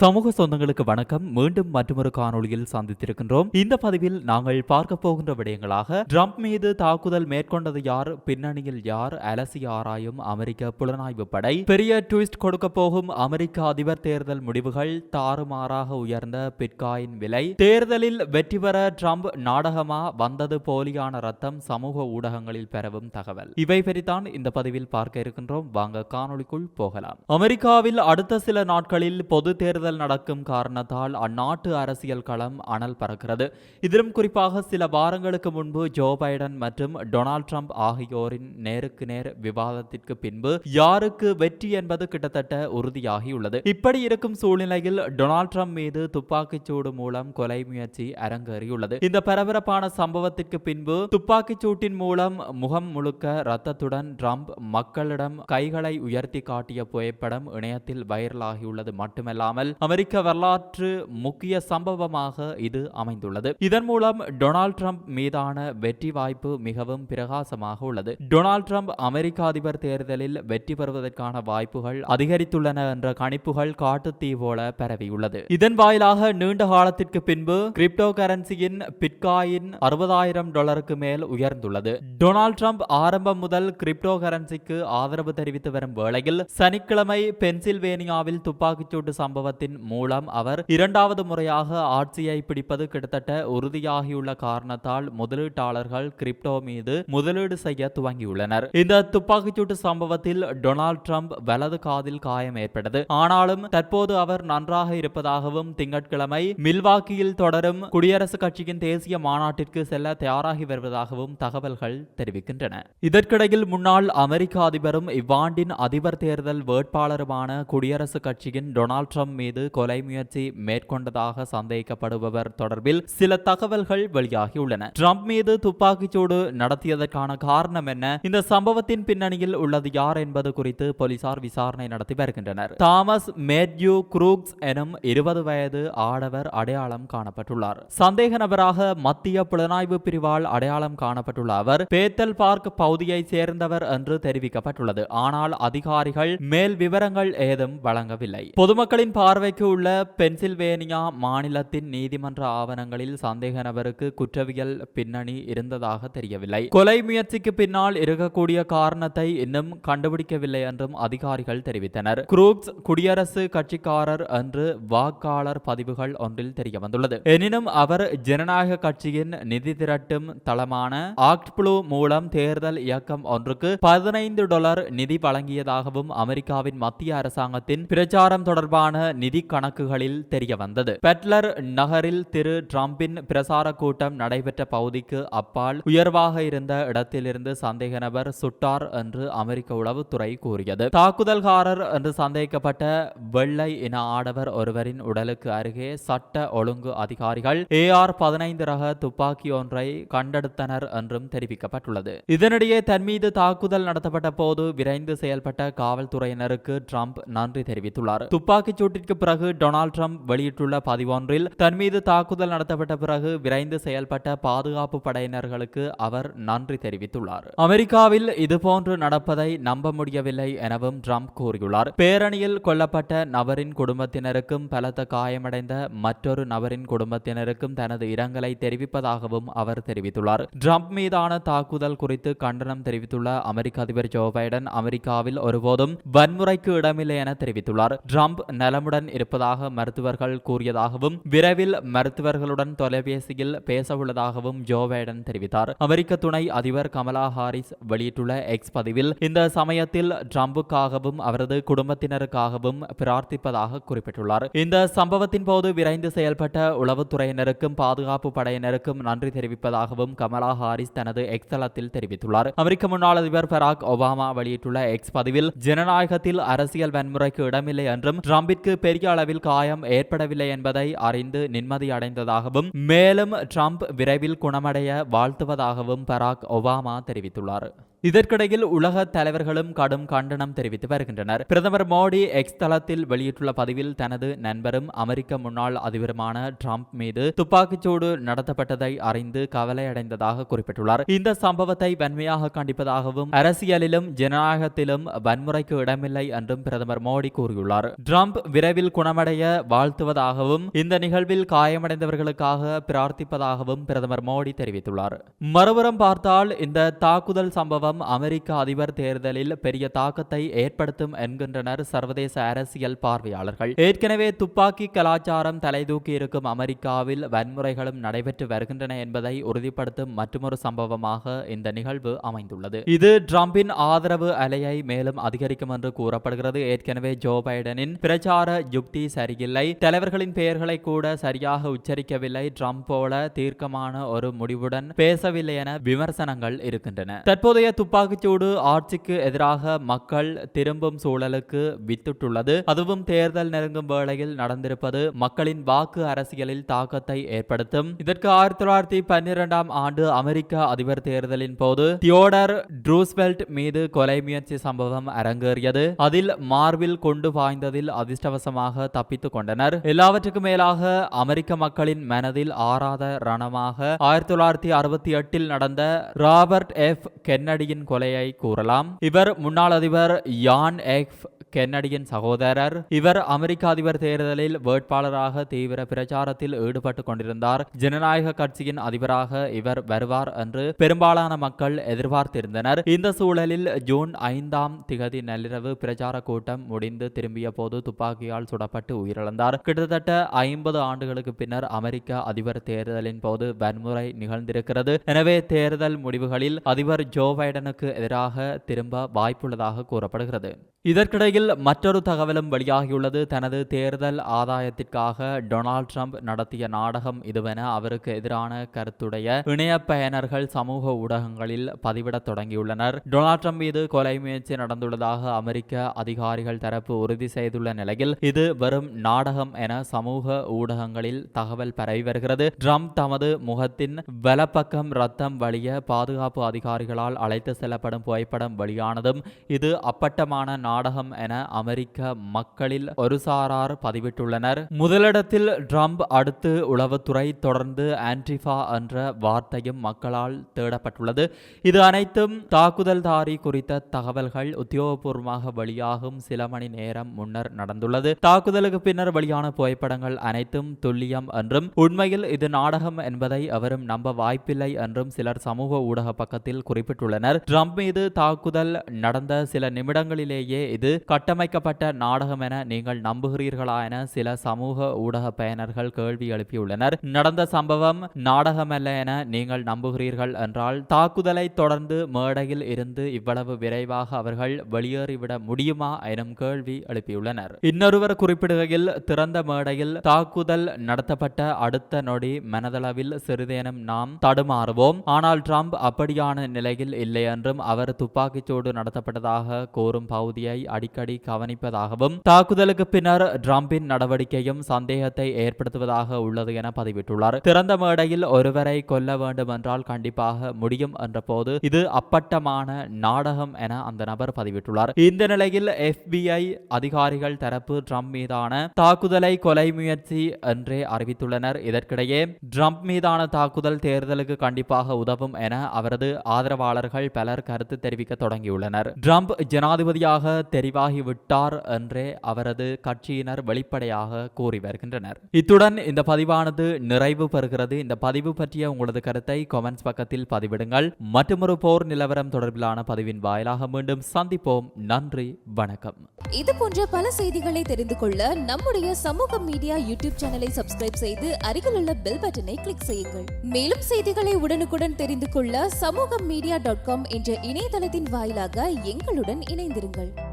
சமூக சொந்தங்களுக்கு வணக்கம். மீண்டும் மற்றொரு காணொளியில் சந்தித்திருக்கின்றோம். இந்த பதிவில் நாங்கள் பார்க்க போகின்ற விடயங்களாக ட்ரம்ப் மீது தாக்குதல் மேற்கொண்டது யார் பின்னணியில் யார் அலசி ஆராயும் அமெரிக்க புலனாய்வு படை பெரிய ட்விஸ்ட் கொடுக்க போகும் அமெரிக்க அதிபர் தேர்தல் முடிவுகள் தாறுமாறாக உயர்ந்த பிட்காயின் விலை தேர்தலில் வெற்றி பெற ட்ரம்ப் நாடகமா வந்தது போலியான ரத்தம் சமூக ஊடகங்களில் பெறவும் தகவல். இவை பற்றித்தான் இந்த பதிவில் பார்க்க இருக்கின்றோம். வாங்க காணொளிக்குள் போகலாம். அமெரிக்காவில் அடுத்த சில நாட்களில் பொது தேர்தல் நடக்கும் காரணத்தால் அந்நாட்டு அரசியல் களம் அனல் பறக்கிறது. இதிலும் குறிப்பாக சில வாரங்களுக்கு முன்பு ஜோ பைடன் மற்றும் டொனால்ட் ட்ரம்ப் ஆகியோரின் நேருக்கு நேர் விவாதத்திற்கு பின்பு யாருக்கு வெற்றி என்பது கிட்டத்தட்ட உறுதியாகியுள்ளது. இப்படி இருக்கும் சூழ்நிலையில் டொனால்ட் ட்ரம்ப் மீது துப்பாக்கிச்சூடு மூலம் கொலை முயற்சி அரங்கேறியுள்ளது. இந்த பரபரப்பான சம்பவத்திற்கு பின்பு துப்பாக்கிச்சூட்டின் மூலம் முகம் முழுக்க ரத்தத்துடன் ட்ரம்ப் மக்களிடம் கைகளை உயர்த்தி காட்டிய புகைப்படம் இணையத்தில் வைரலாகியுள்ளது மட்டுமல்லாமல் அமெரிக்க வரலாற்று முக்கிய சம்பவமாக இது அமைந்துள்ளது. இதன் மூலம் டொனால்ட் ட்ரம்ப் மீதான வெற்றி வாய்ப்பு மிகவும் பிரகாசமாக உள்ளது. டொனால்ட் ட்ரம்ப் அமெரிக்க அதிபர் தேர்தலில் வெற்றி பெறுவதற்கான வாய்ப்புகள் அதிகரித்துள்ளன என்ற கணிப்புகள் காட்டுத்தீ போல பரவியுள்ளது. இதன் வாயிலாக நீண்ட காலத்திற்கு பின்பு கிரிப்டோ கரன்சியின் பிட்காயின் அறுபதாயிரம் டாலருக்கு மேல் உயர்ந்துள்ளது. டொனால்ட் ட்ரம்ப் ஆரம்பம் முதல் கிரிப்டோ கரன்சிக்கு ஆதரவு தெரிவித்து வரும் வேளையில் சனிக்கிழமை பென்சில்வேனியாவில் துப்பாக்கிச்சூட்டு சம்பவத்தின் மூலம் அவர் இரண்டாவது முறையாக ஆட்சியை பிடிப்பது கிட்டத்தட்ட உறுதியாகியுள்ள காரணத்தால் முதலீட்டாளர்கள் கிரிப்டோ மீது முதலீடு செய்ய துவங்கியுள்ளனர். இந்த துப்பாக்கிச்சூட்டு சம்பவத்தில் டொனால்ட் ட்ரம்ப் வலது காதில் காயம் ஏற்பட்டது. ஆனாலும் தற்போது அவர் நன்றாக இருப்பதாகவும் திங்கட்கிழமை மில்வாக்கியில் தொடரும் குடியரசுக் கட்சியின் தேசிய மாநாட்டிற்கு செல்ல தயாராகி வருவதாகவும் தகவல்கள் தெரிவிக்கின்றன. இதற்கிடையில் முன்னாள் அமெரிக்க அதிபரும் இவ்வாண்டின் அதிபர் தேர்தல் வேட்பாளருமான குடியரசுக் கட்சியின் டொனால்ட் ட்ரம்ப் மீது கொலை முயற்சி மேற்கொண்டதாக சந்தேகிக்கப்படுபவர் தொடர்பில் சில தகவல்கள் வெளியாகியுள்ளன ட்ரம்ப் மீது துப்பாக்கிச்சூடு நடத்தியதற்கான காரணம் என்ன? இந்த சம்பவத்தின் பின்னணியில் உள்ளது யார் என்பது குறித்து போலீசார் விசாரணை நடத்தி வருகின்றனர். தாமஸ் மேத்யூ குரூக்ஸ் எனும் இருபது வயது ஆடவர் அடையாளம் காணப்பட்டுள்ளார். சந்தேக நபராக மத்திய புலனாய்வு பிரிவால் அடையாளம் காணப்பட்டுள்ள அவர் பேத்தல் பார்க் பகுதியை சேர்ந்தவர் என்று தெரிவிக்கப்பட்டுள்ளது. ஆனால் அதிகாரிகள் மேல் விவரங்கள் ஏதும் வழங்கவில்லை. பொதுமக்களின் பார்வைக்கு உள்ள பென்சில்வேனியா மாநிலத்தின் நீதிமன்ற ஆவணங்களில் சந்தேக நபருக்கு குற்றவியல் பின்னணி இருந்ததாக தெரியவில்லை. கொலை முயற்சிக்கு பின்னால் இருக்கக்கூடிய காரணத்தை இன்னும் கண்டுபிடிக்கவில்லை என்றும் அதிகாரிகள் தெரிவித்தனர். குரூக்ஸ் குடியரசு கட்சிக்காரர் என்று வாக்காளர் பதிவுகள் ஒன்றில் தெரிய வந்துள்ளது எனினும் அவர் ஜனநாயக கட்சியின் நிதி திரட்டும் தளமான ஆக்ட் ப்ளூ மூலம் தேர்தல் இயக்கம் ஒன்றுக்கு பதினைந்து டாலர் நிதி வழங்கியதாகவும் அமெரிக்காவின் மத்திய அரசாங்கத்தின் பிரச்சாரம் தொடர்பான நிதி கணக்குகளில் தெரிய வந்தது பெட்லர் நகரில் திரு டிரம்பின் பிரசார கூட்டம் நடைபெற்ற பகுதிக்கு அப்பால் உயர்வாக இருந்த இடத்திலிருந்து சந்தேக நபர் சுட்டார் என்று அமெரிக்க உளவுத்துறை கூறியது. தாக்குதல்காரர் என்று சந்தேகிக்கப்பட்ட வெள்ளை இன ஆடவர் ஒருவரின் உடலுக்கு அருகே சட்ட ஒழுங்கு அதிகாரிகள் ஏ ஆர் பதினைந்து ரக துப்பாக்கி ஒன்றை கண்டெடுத்தனர் என்றும் தெரிவிக்கப்பட்டுள்ளது. இதனிடையே தன் மீது தாக்குதல் நடத்தப்பட்ட போது விரைந்து செயல்பட்ட காவல்துறையினருக்கு ட்ரம்ப் நன்றி தெரிவித்துள்ளார். துப்பாக்கிச் சூட்டிற்கு பிறகு டொனால்ட் ட்ரம்ப் வெளியிட்டுள்ள பதிவொன்றில் தன் மீது தாக்குதல் நடத்தப்பட்ட பிறகு விரைந்து செயல்பட்ட பாதுகாப்பு படையினர்களுக்கு அவர் நன்றி தெரிவித்துள்ளார். அமெரிக்காவில் இதுபோன்று நடப்பதை நம்ப முடியவில்லை எனவும் ட்ரம்ப் கூறியுள்ளார். பேரணியில் கொல்லப்பட்ட நபரின் குடும்பத்தினருக்கும் பலத்த காயமடைந்த மற்றொரு நபரின் குடும்பத்தினருக்கும் தனது இரங்கலை தெரிவிப்பதாகவும் அவர் தெரிவித்துள்ளார். ட்ரம்ப் மீதான தாக்குதல் குறித்து கண்டனம் தெரிவித்துள்ள அமெரிக்க அதிபர் ஜோ பைடன் அமெரிக்காவில் ஒருபோதும் வன்முறைக்கு இடமில்லை என தெரிவித்துள்ளார். ட்ரம்ப் நலமுடன் இருப்பதாக மருத்துவர்கள் கூறியதாகவும் விரைவில் மருத்துவர்களுடன் தொலைபேசியில் பேச உள்ளதாகவும் ஜோ பைடன் தெரிவித்தார். அமெரிக்க துணை அதிபர் கமலா ஹாரிஸ் வெளியிட்டுள்ள எக்ஸ் பதிவில் இந்த சமயத்தில் ட்ரம்புக்காகவும் அவரது குடும்பத்தினருக்காகவும் பிரார்த்திப்பதாக குறிப்பிட்டுள்ளார். இந்த சம்பவத்தின் போது விரைந்து செயல்பட்ட உளவுத்துறையினருக்கும் பாதுகாப்பு படையினருக்கும் நன்றி தெரிவிப்பதாகவும் கமலா ஹாரிஸ் தனது எக்ஸ் தளத்தில் தெரிவித்துள்ளார். அமெரிக்க முன்னாள் அதிபர் பராக் ஒபாமா வெளியிட்டுள்ள எக்ஸ் பதிவில் ஜனநாயகத்தில் அரசியல் வன்முறைக்கு இடமில்லை என்றும் ட்ரம்பிற்கு பெரிய அளவில் காயம் ஏற்படவில்லை என்பதை அறிந்து நிம்மதி அடைந்ததாகவும் மேலும் ட்ரம்ப் விரைவில் குணமடைய வாழ்த்துவதாகவும் பராக் ஒபாமா தெரிவித்துள்ளார். இதற்கிடையில் உலக தலைவர்களும் கடும் கண்டனம் தெரிவித்து வருகின்றனர். பிரதமர் மோடி எக்ஸ் தளத்தில் வெளியிட்டுள்ள பதிவில் தனது நண்பரும் அமெரிக்க முன்னாள் அதிபருமான டிரம்ப் மீது துப்பாக்கிச்சூடு நடத்தப்பட்டதை அறிந்து கவலையடைந்ததாக குறிப்பிட்டுள்ளார். இந்த சம்பவத்தை வன்மையாக கண்டிப்பதாகவும் அரசியலிலும் ஜனநாயகத்திலும் வன்முறைக்கு இடமில்லை என்றும் பிரதமர் மோடி கூறியுள்ளார். ட்ரம்ப் விரைவில் குணமடைய வாழ்த்துவதாகவும் இந்த நிகழ்வில் காயமடைந்தவர்களுக்காக பிரார்த்திப்பதாகவும் பிரதமர் மோடி தெரிவித்துள்ளார். மறுபுறம் பார்த்தால் இந்த தாக்குதல் சம்பவம் அமெரிக்க அதிபர் தேர்தலில் பெரிய தாக்கத்தை ஏற்படுத்தும் என்கின்றனர் சர்வதேச அரசியல் பார்வையாளர்கள். ஏற்கனவே துப்பாக்கி கலாச்சாரம் தலைதூக்கி இருக்கும் அமெரிக்காவில் வன்முறைகளும் நடைபெற்று வருகின்றன என்பதை உறுதிப்படுத்தும் மற்றொரு சம்பவமாக இந்த நிகழ்வு அமைந்துள்ளது. இது ட்ரம்பின் ஆதரவு அலையை மேலும் அதிகரிக்கும் என்று கூறப்படுகிறது. ஏற்கனவே ஜோ பைடனின் பிரச்சார யுக்தி சரியில்லை. தலைவர்களின் பெயர்களை கூட சரியாக உச்சரிக்கவில்லை. ட்ரம்ப் போல தீர்க்கமான ஒரு முடிவுடன் பேசவில்லை என விமர்சனங்கள் இருக்கின்றன. தற்போதைய துப்பாக்கிச்சூடு ஆட்சிக்கு எதிராக மக்கள் திரும்பும் சூழலுக்கு வித்துட்டுள்ளது. அதுவும் தேர்தல் நெருங்கும் வேளையில் நடந்திருப்பது மக்களின் வாக்கு அரசியலில் தாக்கத்தை ஏற்படுத்தும். இதற்கு ஆயிரத்தி தொள்ளாயிரத்தி பன்னிரெண்டாம் ஆண்டு அமெரிக்க அதிபர் தேர்தலின் போது தியோடர் ட்ரூஸ்வெல்ட் மீது கொலை முயற்சி சம்பவம் அரங்கேறியது. அதில் மார்வில் கொண்டு பாய்ந்ததில் அதிர்ஷ்டவசமாக தப்பித்துக் கொண்டனர். எல்லாவற்றுக்கும் மேலாக அமெரிக்க மக்களின் மனதில் ஆறாத ரணமாக ஆயிரத்தி தொள்ளாயிரத்தி அறுபத்தி எட்டில் நடந்த ராபர்ட் எஃப் கென்னடி கொலையை கூறலாம். இவர் முன்னாள் அதிபர் யான் எஃப் கென்னடியின் சகோதரர். இவர் அமெரிக்க அதிபர் தேர்தலில் வேட்பாளராக தீவிர பிரச்சாரத்தில் ஈடுபட்டு கொண்டிருந்தார். ஜனநாயக கட்சியின் அதிபராக இவர் வருவார் என்று பெரும்பாலான மக்கள் எதிர்பார்த்திருந்தனர். இந்த சூழலில் ஜூன் ஐந்தாம் திகதி நள்ளிரவு பிரச்சார கூட்டம் முடிந்து திரும்பிய போது துப்பாக்கியால் சுடப்பட்டு உயிரிழந்தார். கிட்டத்தட்ட ஐம்பது ஆண்டுகளுக்கு பின்னர் அமெரிக்க அதிபர் தேர்தலின் போது வன்முறை நிகழ்ந்திருக்கிறது. எனவே தேர்தல் முடிவுகளில் அதிபர் ஜோ பைடனுக்கு எதிராக திரும்ப வாய்ப்புள்ளதாக கூறப்படுகிறது. இதற்கிடையில் மற்றொரு தகவலும் வெளியாகியுள்ளது. தனது தேர்தல் ஆதாயத்திற்காக டொனால்ட் ட்ரம்ப் நடத்திய நாடகம் இதுவென அவருக்கு எதிரான கருத்துடைய இணைய பயனர்கள் சமூக ஊடகங்களில் பதிவிடத் தொடங்கியுள்ளனர். டொனால்ட் ட்ரம்ப் மீது கொலை முயற்சி நடந்துள்ளதாக அமெரிக்க அதிகாரிகள் தரப்பு உறுதி செய்துள்ள நிலையில் இது வெறும் நாடகம் என சமூக ஊடகங்களில் தகவல் பரவி வருகிறது. ட்ரம்ப் தமது முகத்தின் வலப்பக்கம் ரத்தம் வழிய பாதுகாப்பு அதிகாரிகளால் அழைத்து செல்லப்படும் புகைப்படம் வெளியானதும் இது அப்பட்டமான நாடகம் என அமெரிக்க மக்களில் ஒரு சாரார் பதிவிட்டுள்ளனர். முதலிடத்தில் ட்ரம்ப் அடுத்து உளவுத்துறை தொடர்ந்து ஆன்டிஃபா என்ற வார்த்தையும் மக்களால் தேடப்பட்டுள்ளது. இது அனைத்தும் தாக்குதல்தாரி குறித்த தகவல்கள் உத்தியோகபூர்வமாக வெளியாகும் சில மணி நேரம் முன்னர் நடந்துள்ளது. தாக்குதலுக்கு பின்னர் வெளியான புகைப்படங்கள் அனைத்தும் துல்லியம் என்றும் உண்மையில் இது நாடகம் என்பதை அவரும் நம்ப வாய்ப்பில்லை என்றும் சிலர் சமூக ஊடக பக்கத்தில் குறிப்பிட்டுள்ளனர். ட்ரம்ப் மீது தாக்குதல் நடந்த சில நிமிடங்களிலேயே இது கட்டமைக்கப்பட்ட நாடகம் என நீங்கள் நம்புகிறீர்களா என சில சமூக ஊடக பயனர்கள் கேள்வி எழுப்பியுள்ளனர். நடந்த சம்பவம் நாடகமல்ல என நீங்கள் நம்புகிறீர்கள் என்றால் தாக்குதலை தொடர்ந்து மேடையில் இருந்து இவ்வளவு விரைவாக அவர்கள் வெளியேறிவிட முடியுமா எனும் கேள்வி எழுப்பியுள்ளனர். இன்னொருவர் குறிப்பிடுகையில் திறந்த மேடையில் தாக்குதல் நடத்தப்பட்ட அடுத்த நொடி மனதளவில் சிறிதேனும் நாம் தடுமாறுவோம். ஆனால் ட்ரம்ப் அப்படியான நிலையில் இல்லை என்றும் அவர் துப்பாக்கிச்சூடு நடத்தப்பட்டதாக கோரும் பகுதியை நிலையை அடிக்கடி கவனிப்பதாகவும் தாக்குதலுக்கு பின்னர் டிரம்பின் நடவடிக்கையும் சந்தேகத்தை ஏற்படுத்துவதாக உள்ளது என பதிவிட்டுள்ளார். திறந்த மேடையில் ஒருவரை கொல்ல வேண்டும் என்றால் கண்டிப்பாக முடியும் என்ற போது இது அப்பட்டமான நாடகம் என அந்த நபர் பதிவிட்டுள்ளார். இந்த நிலையில் எஃபிஐ அதிகாரிகள் தரப்பு டிரம்ப் மீதான தாக்குதலை கொலை முயற்சி என்றே அறிவித்துள்ளனர். இதற்கிடையே டிரம்ப் மீதான தாக்குதல் தேர்தலுக்கு கண்டிப்பாக உதவும் என அவரது ஆதரவாளர்கள் பலர் கருத்து தெரிவிக்க தொடங்கியுள்ளனர். டிரம்ப் ஜனாதிபதியாக தெரிவாகிவிட்டார் என்றே அவரது கட்சியினர் வெளிப்படையாக கூறி வருகின்றனர். இத்துடன் இந்த பதிவானது நிறைவு பெறுகிறது. இந்த பதிவு பற்றிய உங்களது கருத்தை கமெண்ட்ஸ் பக்கத்தில் பதிவிடுங்கள். மற்றொரு போர் நிலவரம் தொடர்பிலான பதிவின் வாயிலாக மீண்டும் சந்திப்போம். நன்றி வணக்கம். இது போன்ற பல செய்திகளை தெரிந்து கொள்ள நம்முடைய சமூக மீடியா யூடியூப் சேனலை சப்ஸ்கிரைப் செய்து அருகிலுள்ள பெல் பட்டனை கிளிக் செய்யுங்கள். மேலும் செய்திகளை உடனுக்குடன் தெரிந்து கொள்ள சமூக மீடியா டாட் காம் என்ற இணையதளத்தின் வாயிலாக எங்களுடன் இணைந்திருங்கள்.